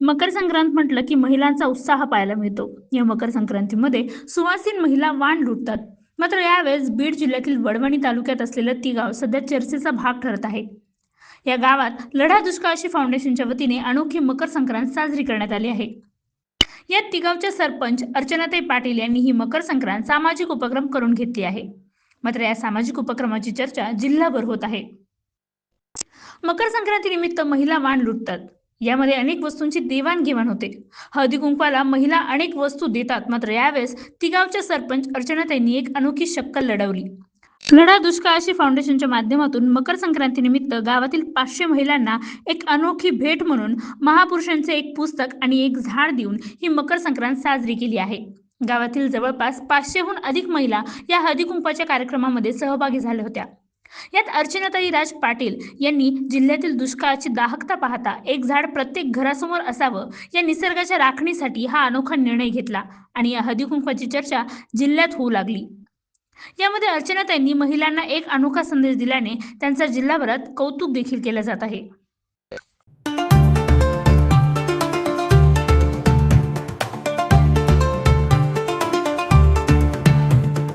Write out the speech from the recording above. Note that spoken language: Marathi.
मकर संक्रांत म्हटलं की महिलांचा उत्साह पाहायला मिळतो. या मकर संक्रांतीमध्ये सुवासीन महिला वाण लुटतात. मात्र यावेळेस बीड जिल्ह्यातील वडवणी तालुक्यात असलेलं ती गाव सध्या चर्चेचा भाग ठरत आहे. या गावात लढा दुष्काळशी फाउंडेशनच्या वतीने अनोखी मकर संक्रांत साजरी करण्यात आली आहे. या तिगावच्या सरपंच अर्चनाताई पाटील यांनी ही मकर संक्रांत सामाजिक उपक्रम करून घेतली आहे. मात्र या सामाजिक उपक्रमाची चर्चा जिल्हाभर होत आहे. मकर संक्रांतीनिमित्त महिला वाण लुटतात. यामध्ये अनेक वस्तूंची देवाणघेवाण होते. हळदी कुंकवाला महिला अनेक वस्तू देतात मात्र यावेळेस तिगावच्या सरपंच अर्चनाताईंनी एक अनोखी शक्कल लढवली. लढा दुष्काळाशी फाउंडेशनच्या माध्यमातून मकर संक्रांतीनिमित्त गावातील पाचशे महिलांना एक अनोखी भेट म्हणून महापुरुषांचे एक पुस्तक आणि एक झाड देऊन ही मकर संक्रांत साजरी केली आहे. गावातील जवळपास पाचशेहून अधिक महिला या हळदीकुंपाच्या कार्यक्रमामध्ये सहभागी झाल्या होत्या. यात अर्चनाताई राज पाटील यांनी जिल्ह्यातील दुष्काळाची दाहकता पाहता एक झाड प्रत्येक घरासमोर असावं या निसर्गाच्या राखणीसाठी हा अनोखा निर्णय घेतला आणि या हळदीकुंकवाची चर्चा जिल्ह्यात होऊ लागली. यामध्ये अर्चनाताईंनी महिलांना एक अनोखा संदेश दिल्याने त्यांचा जिल्हाभरात कौतुक देखील केलं जात आहे.